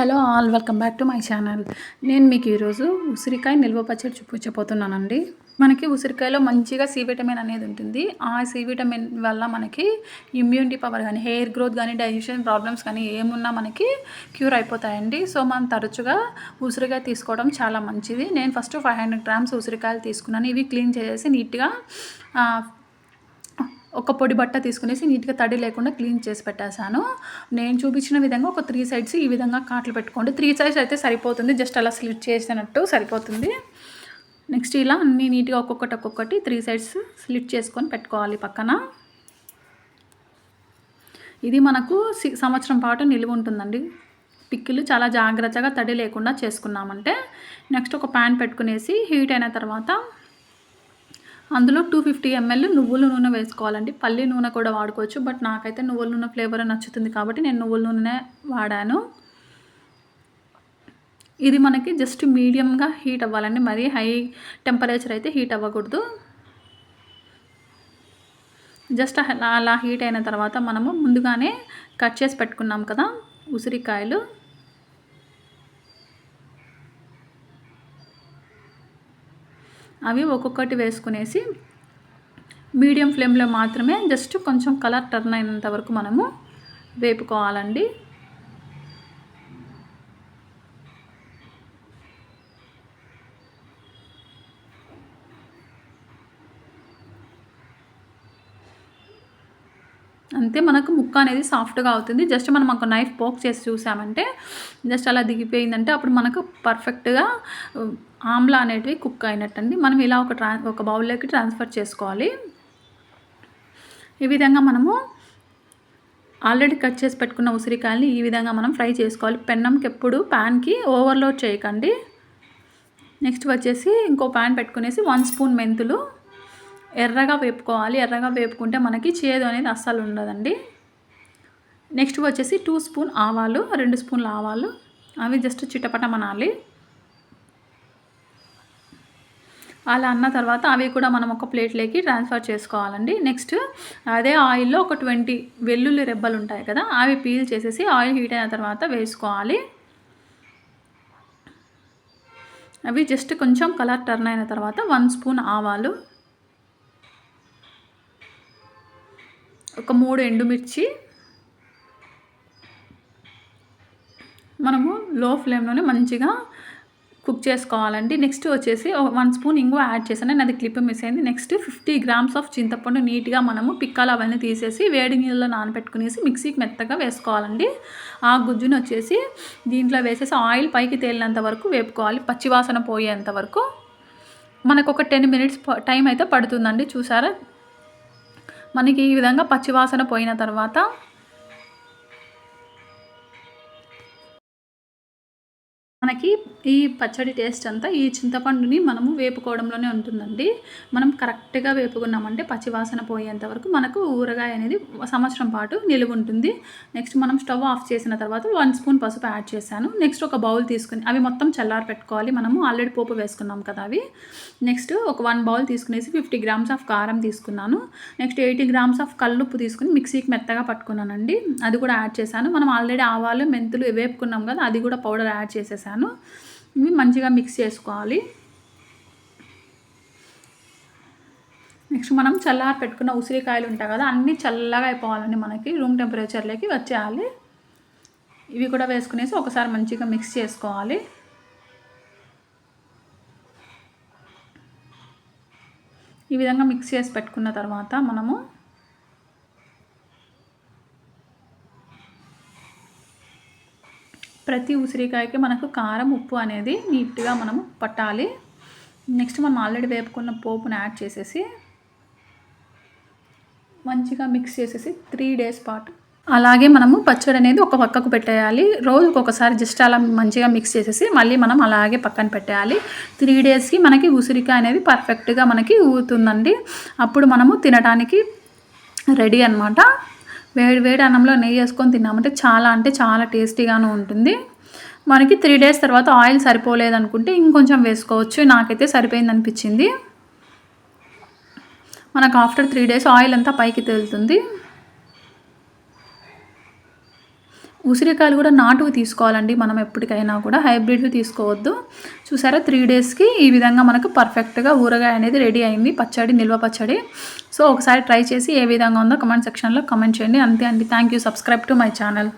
Hello all welcome back to my channel. నేను మీకు ఈరోజు ఉసిరికాయ నిల్వ పచ్చడి చూపించబోతున్నానండి. మనకి ఉసిరికాయలో మంచిగా సి విటమిన్ అనేది ఉంటుంది. ఆ సి విటమిన్ వల్ల మనకి ఇమ్యూనిటీ పవర్ కానీ హెయిర్ గ్రోత్ కానీ డైజెషన్ ప్రాబ్లమ్స్ కానీ ఏమున్నా మనకి క్యూర్ అయిపోతాయండి. సో మనం తరచుగా ఉసిరికాయ తీసుకోవడం చాలా మంచిది. నేను ఫస్ట్ ఫైవ్ హండ్రెడ్ గ్రామ్స్ ఉసిరికాయలు తీసుకున్నాను. ఇవి క్లీన్ చేసేసి నీట్గా ఒక పొడి బట్ట తీసుకునేసి నీట్గా తడి లేకుండా క్లీన్ చేసి పెట్టేశాను. నేను చూపించిన విధంగా ఒక త్రీ సైడ్స్ ఈ విధంగా కాట్లు పెట్టుకోండి. త్రీ సైడ్స్ అయితే సరిపోతుంది. జస్ట్ అలా స్లిట్ చేసినట్టు సరిపోతుంది. నెక్స్ట్ ఇలా అన్ని నీట్గా ఒక్కొక్కటి ఒక్కొక్కటి త్రీ సైడ్స్ స్లిట్ చేసుకొని పెట్టుకోవాలి పక్కన. ఇది మనకు సంవత్సరం పాటు నిలువ ఉంటుందండి. పిక్కిలు చాలా జాగ్రత్తగా తడి లేకుండా చేసుకున్నామంటే నెక్స్ట్ ఒక ప్యాన్ పెట్టుకునేసి హీట్ అయిన తర్వాత అందులో టూ ఫిఫ్టీ ఎంఎల్ నువ్వుల నూనె వేసుకోవాలండి. పల్లి నూనె కూడా వాడుకోవచ్చు బట్ నాకైతే నువ్వుల నూనె ఫ్లేవర్ నచ్చుతుంది కాబట్టి నేను నువ్వుల నూనె వాడాను. ఇది మనకి జస్ట్ మీడియంగా హీట్ అవ్వాలండి. మరీ హై టెంపరేచర్ అయితే హీట్ అవ్వకూడదు. జస్ట్ అలా హీట్ అయిన తర్వాత మనము ముందుగానే కట్ చేసి పెట్టుకున్నాం కదా ఉసిరికాయలు. అవి ఒక్కొక్కటి వేసుకునేసి మీడియం ఫ్లేమ్లో మాత్రమే జస్ట్ కొంచెం కలర్ టర్న్ అయినంత వరకు మనము వేపుకోవాలండి. అంతే మనకు ముక్క అనేది సాఫ్ట్గా అవుతుంది. జస్ట్ మనం ఒక నైఫ్ పోక్ చేసి చూసామంటే జస్ట్ అలా దిగిపోయిందంటే అప్పుడు మనకు పర్ఫెక్ట్గా ఆమ్లా అనేటివి కుక్ అయినట్టండి. మనం ఇలా ఒక ట్రా ఒక బౌల్లోకి ట్రాన్స్ఫర్ చేసుకోవాలి. ఈ విధంగా మనము ఆల్రెడీ కట్ చేసి పెట్టుకున్న ఉసిరికాయలని ఈ విధంగా మనం ఫ్రై చేసుకోవాలి. పెన్నంకి ఎప్పుడు ప్యాన్కి ఓవర్లోడ్ చేయకండి. నెక్స్ట్ వచ్చేసి ఇంకో ప్యాన్ పెట్టుకునేసి వన్ స్పూన్ మెంతులు ఎర్రగా వేపుకోవాలి. ఎర్రగా వేపుకుంటే మనకి చేదు అనేది అస్సలు ఉండదండి. నెక్స్ట్ వచ్చేసి టూ స్పూన్ ఆవాలు రెండు స్పూన్ల ఆవాలు. అవి జస్ట్ చిట్టపటమనాలి అలా అన్న తర్వాత అవి కూడా మనం ఒక ప్లేట్లోకి ట్రాన్స్ఫర్ చేసుకోవాలండి. నెక్స్ట్ అదే ఆయిల్లో ఒక ట్వంటీ వెల్లుల్లి రెబ్బలు ఉంటాయి కదా అవి పీల్ చేసేసి ఆయిల్ హీట్ అయిన తర్వాత వేసుకోవాలి. అవి జస్ట్ కొంచెం కలర్ టర్న్ అయిన తర్వాత వన్ స్పూన్ ఆవాలు ఒక మూడు ఎండుమిర్చి మనము లో ఫ్లేమ్లోనే మంచిగా కుక్ చేసుకోవాలండి. నెక్స్ట్ వచ్చేసి వన్ స్పూన్ ఇంగువ యాడ్ చేశాను. నేను అది క్లిప్ మిస్ అయింది. నెక్స్ట్ ఫిఫ్టీ గ్రామ్స్ ఆఫ్ చింతపండు నీట్గా మనము పిక్కలు అవన్నీ తీసేసి వేడి నీళ్ళలో నానబెట్టుకునేసి మిక్సీకి మెత్తగా వేసుకోవాలండి. ఆ గుజ్జును వచ్చేసి దీంట్లో వేసేసి ఆయిల్ పైకి తేలినంత వరకు వేపుకోవాలి. పచ్చివాసన పోయేంత వరకు. మనకు ఒక టెన్ మినిట్స్ టైం అయితే పడుతుందండి. చూసారా? మనకి ఈ విధంగా పచ్చివాసన పోయిన తర్వాత మనకి ఈ పచ్చడి టేస్ట్ అంతా ఈ చింతపండుని మనము వేపుకోవడంలోనే ఉంటుందండి. మనం కరెక్ట్గా వేపుకున్నామంటే పచ్చివాసన పోయేంత వరకు మనకు ఊరగాయ అనేది సంవత్సరం పాటు నిలువ ఉంటుంది. నెక్స్ట్ మనం స్టవ్ ఆఫ్ చేసిన తర్వాత వన్ స్పూన్ పసుపు యాడ్ చేశాను. నెక్స్ట్ ఒక బౌల్ తీసుకుని అవి మొత్తం చల్లారి పెట్టుకోవాలి. మనము ఆల్రెడీ పోపు వేసుకున్నాం కదా అవి. నెక్స్ట్ ఒక వన్ బౌల్ తీసుకునేసి ఫిఫ్టీ గ్రామ్స్ ఆఫ్ కారం తీసుకున్నాను. నెక్స్ట్ ఎయిటీ గ్రామ్స్ ఆఫ్ కల్లుప్పు తీసుకుని మిక్సీకి మెత్తగా పట్టుకున్నానండి. అది కూడా యాడ్ చేశాను. మనం ఆల్రెడీ ఆవాలు మెంతులు వేపుకున్నాం కదా అది కూడా పౌడర్ యాడ్ చేసేసాను. ఇవి మంచిగా మిక్స్ చేసుకోవాలి. నెక్స్ట్ మనం చల్లారి పెట్టుకున్న ఉసిరికాయలు ఉంటాయి కదా అన్నీ చల్లగా అయిపోవాలండి మనకి. రూమ్ టెంపరేచర్లోకి వచ్చేయాలి. ఇవి కూడా వేసుకునేసి ఒకసారి మంచిగా మిక్స్ చేసుకోవాలి. ఈ విధంగా మిక్స్ చేసి పెట్టుకున్న తర్వాత మనము ప్రతి ఉసిరికాయకి మనకు కారం ఉప్పు అనేది నీట్గా మనము పట్టాలి. నెక్స్ట్ మనం ఆల్రెడీ వేపుకున్న పోపును యాడ్ చేసేసి మంచిగా మిక్స్ చేసేసి త్రీ డేస్ పాటు అలాగే మనము పచ్చడి అనేది ఒక పక్కకు పెట్టేయాలి. రోజుకి ఒకసారి జస్ట్ అలా మంచిగా మిక్స్ చేసేసి మళ్ళీ మనం అలాగే పక్కన పెట్టేయాలి. త్రీ డేస్కి మనకి ఉసిరికాయ అనేది పర్ఫెక్ట్గా మనకి ఊరుతుందండి. అప్పుడు మనము తినడానికి రెడీ అనమాట వేడి వేడి అన్నంలో నెయ్యి వేసుకొని తిన్నామంటే చాలా అంటే చాలా టేస్టీగాను ఉంటుంది. మనకి త్రీ డేస్ తర్వాత ఆయిల్ సరిపోలేదు అనుకుంటే ఇంకొంచెం వేసుకోవచ్చు. నాకైతే సరిపోయింది అనిపించింది. మనకు ఆఫ్టర్ త్రీ డేస్ ఆయిల్ అంతా పైకి తేలుతుంది. ఉసిరికాయలు కూడా నాటువి తీసుకోవాలండి. మనం ఎప్పటికైనా కూడా హైబ్రిడ్వి తీసుకోవద్దు. చూసారా త్రీ డేస్కి ఈ విధంగా మనకు పర్ఫెక్ట్గా ఊరగాయ అనేది రెడీ అయింది. పచ్చడి నిల్వ పచ్చడి. సో ఒకసారి ట్రై చేసి ఏ విధంగా ఉందో కమెంట్ సెక్షన్లో కమెంట్ చేయండి. అంతే అండి. Thank you subscribe to my channel